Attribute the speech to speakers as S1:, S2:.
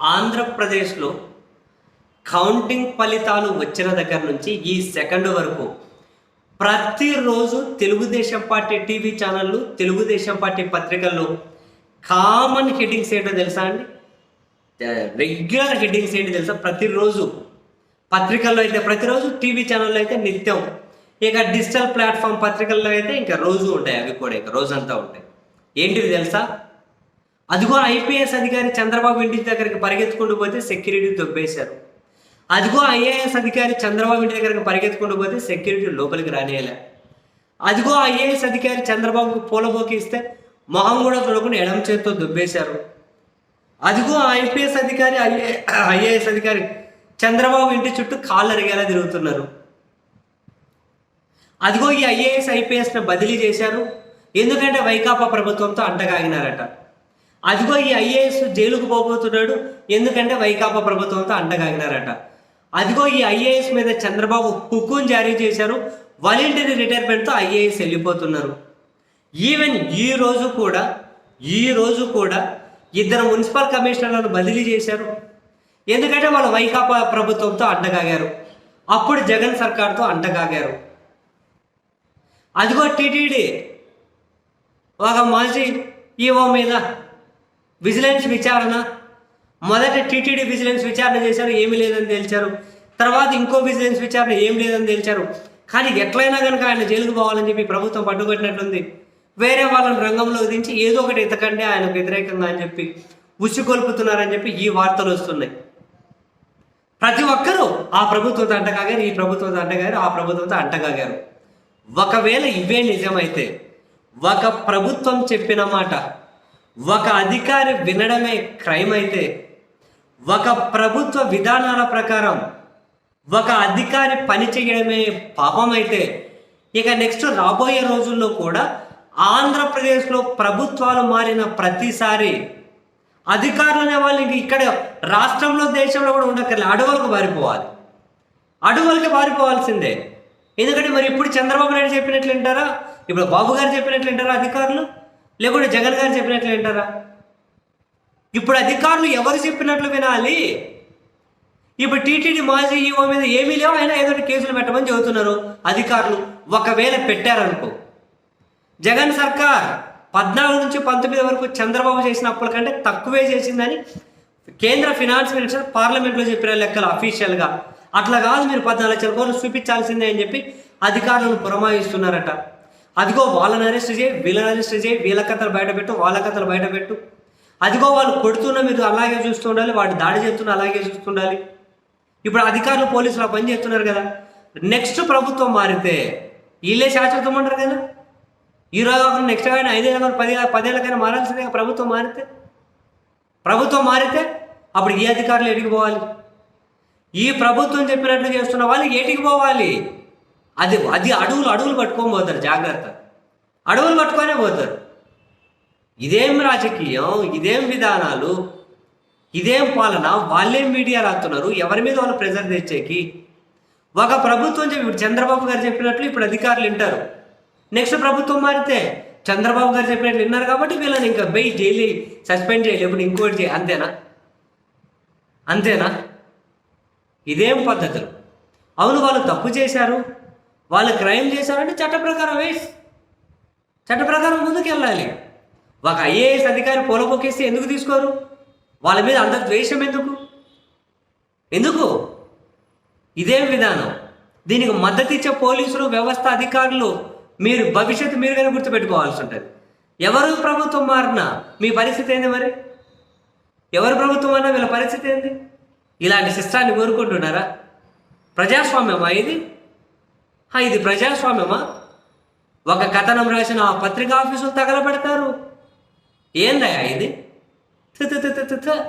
S1: ఆంధ్రప్రదేశ్లో కౌంటింగ్ ఫలితాలు వచ్చిన దగ్గర నుంచి ఈ సెకండ్ వరకు ప్రతిరోజు తెలుగుదేశం పార్టీ టీవీ ఛానళ్ళు తెలుగుదేశం పార్టీ పత్రికల్లో కామన్ హెడ్డింగ్స్ ఏంటో తెలుసా అండి? రెగ్యులర్ హెడ్డింగ్స్ ఏంటి తెలుసా? ప్రతిరోజు. పత్రికల్లో అయితే ప్రతిరోజు టీవీ ఛానల్లో అయితే నిత్యం. ఇక డిజిటల్ ప్లాట్ఫామ్ పత్రికల్లో అయితే ఇంకా రోజు ఉంటాయి అవి కూడా ఇంకా రోజంతా ఉంటాయి. ఏంటివి తెలుసా? అదిగో ఐపీఎస్ అధికారి చంద్రబాబు ఇంటి దగ్గరికి పరిగెత్తుకుంటూ పోతే సెక్యూరిటీ దొబ్బేశారు. అదిగో ఐఏఎస్ అధికారి చంద్రబాబు ఇంటి దగ్గరికి పరిగెత్తుకుంటూ పోతే సెక్యూరిటీ లోపలికి రానియలే. అదిగో ఐఏఎస్ అధికారి చంద్రబాబుకు పూలబోకి ఇస్తే మొహం కూడా చూడకుండా ఎడమ చేతితో దుబ్బేశారు. అదిగో ఐపీఎస్ అధికారి ఐఏ ఐఏఎస్ అధికారి చంద్రబాబు ఇంటి చుట్టూ కాళ్ళు అరిగేలా తిరుగుతున్నారు. అదిగో ఈ ఐఏఎస్ ఐపీఎస్ని బదిలీ చేశారు. ఎందుకంటే వైకాపా ప్రభుత్వంతో అంటగాగినారట. అదిగో ఈ ఐఏఎస్ జైలుకు పోబోతున్నాడు. ఎందుకంటే వైకాపా ప్రభుత్వంతో అండగాగినారట. అదిగో ఈ ఐఏఎస్ మీద చంద్రబాబు హుకుం జారీ చేశారు. వాలంటరీ రిటైర్మెంట్తో ఐఏఎస్ వెళ్ళిపోతున్నారు. ఈవెన్ ఈ రోజు కూడా ఈ రోజు కూడా ఇద్దరు మున్సిపల్ కమిషనర్లను బదిలీ చేశారు. ఎందుకంటే వాళ్ళు వైకాపా ప్రభుత్వంతో అండగాగారు. అప్పుడు జగన్ సర్కార్తో అండగాగారు. అదిగో టీటీడీ ఒక మాజీ ఈఓ మీద విజిలెన్స్ విచారణ. మొదట టీటీడీ విజిలెన్స్ విచారణ చేశారు ఏమీ లేదని తేల్చారు. తర్వాత ఇంకో విజిలెన్స్ విచారణ ఏం లేదని తేల్చారు. కానీ ఎట్లయినా కనుక ఆయన జైలుకు పోవాలని చెప్పి ప్రభుత్వం పట్టుబట్టినట్లుంది. వేరే వాళ్ళని రంగంలో దించి ఏదో ఒకటి ఎతకండి ఆయనకు వ్యతిరేకంగా అని చెప్పి ఉసిగొల్పుతున్నారని చెప్పి ఈ వార్తలు వస్తున్నాయి. ప్రతి ఒక్కరూ ఆ ప్రభుత్వంతో అంటగాగారు ఈ ప్రభుత్వంతో అంటగారు ఆ ప్రభుత్వంతో అంటగాగారు. ఒకవేళ ఇవే నిజమైతే ఒక ప్రభుత్వం చెప్పిన మాట ఒక అధికారి వినడమే క్రైమ్ అయితే ఒక ప్రభుత్వ విధానాల ప్రకారం ఒక అధికారి పని చేయడమే పాపం అయితే ఇక నెక్స్ట్ రాబోయే రోజుల్లో కూడా ఆంధ్రప్రదేశ్లో ప్రభుత్వాలు మారిన ప్రతిసారి అధికారులు అనే వాళ్ళు ఇంక ఇక్కడ రాష్ట్రంలో దేశంలో కూడా ఉండక్కర్లే. అడవులకు పారిపోవాలి అడవులకి పారిపోవాల్సిందే ఎందుకంటే మరి ఇప్పుడు చంద్రబాబు నాయుడు చెప్పినట్లు వింటారా? ఇప్పుడు బాబు గారు చెప్పినట్లు వింటారా అధికారులు? లేకుంటే జగన్ గారు చెప్పినట్లు వింటారా? ఇప్పుడు అధికారులు ఎవరు చెప్పినట్లు వినాలి? ఇప్పుడు టీటీడీ మాజీ ఈఓ మీద ఏమీ లేవు అయినా ఏదో ఒకటి కేసులు పెట్టమని చెబుతున్నారు అధికారులు. ఒకవేళ పెట్టారనుకో. జగన్ సర్కార్ పద్నాలుగు నుంచి పంతొమ్మిది వరకు చంద్రబాబు చేసిన అప్పుల కంటే తక్కువే చేసిందని కేంద్ర ఫినాన్స్ మినిస్టర్ పార్లమెంట్లో చెప్పిన లెక్కలు అఫీషియల్గా. అట్లా కాదు మీరు పద్నాలుగు లక్షల కోట్లు చూపించాల్సిందే అని చెప్పి అధికారులను పురమాయిస్తున్నారట. అదిగో వాళ్ళని అరెస్ట్ చేయి వీళ్ళని అరెస్ట్ చేయి వీళ్ళ కథలు బయటపెట్టు వాళ్ళ కథలు బయటపెట్టు అదిగో వాళ్ళు కొడుతున్న మీరు అలాగే చూస్తుండాలి వాడు దాడి చేస్తున్న అలాగే చూస్తుండాలి ఇప్పుడు అధికారులు పోలీసులు ఆ పని చేస్తున్నారు కదా. నెక్స్ట్ ప్రభుత్వం మారితే వీళ్ళే శాశ్వతం అంటారు కదా. ఈ రోజు కాకుండా నెక్స్ట్ కానీ ఐదేళ్ళ పది పదేళ్ళకైనా మారాల్సిందే ప్రభుత్వం మారితే. ప్రభుత్వం మారితే అప్పుడు ఏ అధికారులు ఎడికి పోవాలి? ఈ ప్రభుత్వం చెప్పినట్లు చేస్తున్న వాళ్ళు ఏటికి పోవాలి? అది అది అడవులు అడవులు పట్టుకొని పోతారు జాగ్రత్త. అడవులు పట్టుకొనే పోతారు. ఇదేం రాజకీయం ఇదేం విధానాలు ఇదేం పాలన వాళ్ళేం మీడియా రాస్తున్నారు ఎవరి మీద వాళ్ళు ప్రెజర్ తెచ్చేకి? ఒక ప్రభుత్వం చెప్పి ఇప్పుడు చంద్రబాబు గారు చెప్పినట్లు ఇప్పుడు అధికారులు వింటారు. నెక్స్ట్ ప్రభుత్వం మారితే చంద్రబాబు గారు చెప్పినట్లు విన్నారు కాబట్టి వీళ్ళని ఇంకా బెయి జైలు సస్పెండ్ చేయాలి ఇప్పుడు ఇంకోటి చేయాలి అంతేనా? అంతేనా? ఇదేం పద్ధతులు? అవును వాళ్ళు తప్పు చేశారు. వాళ్ళు క్రైమ్ చేశారంటే చట్ట ప్రకారం వేస్ చట్ట ప్రకారం ముందుకు వెళ్ళాలి. ఒక ఐఏఎస్ అధికారి పొలపొక్కేస్తే ఎందుకు తీసుకోరు? వాళ్ళ మీద అంత ద్వేషం ఎందుకు? ఎందుకు? ఇదేం విధానం. దీనికి మద్దతు ఇచ్చే పోలీసులు వ్యవస్థ అధికారులు మీరు భవిష్యత్తు మీరు కానీ గుర్తుపెట్టుకోవాల్సి ఉంటుంది. ఎవరు ప్రభుత్వం మారినా మీ పరిస్థితి ఏంది మరి? ఎవరు ప్రభుత్వం అన్నా వీళ్ళ పరిస్థితి ఏంది? ఇలాంటి సిస్టాన్ని కోరుకుంటున్నారా? ప్రజాస్వామ్యమా ఇది? ఇది ప్రజాస్వామ్యమా? ఒక కథనం రాసిన ఆ పత్రికా ఆఫీసులు తగలబెడతారు. ఏందయ్యా ఇది? థు థు థు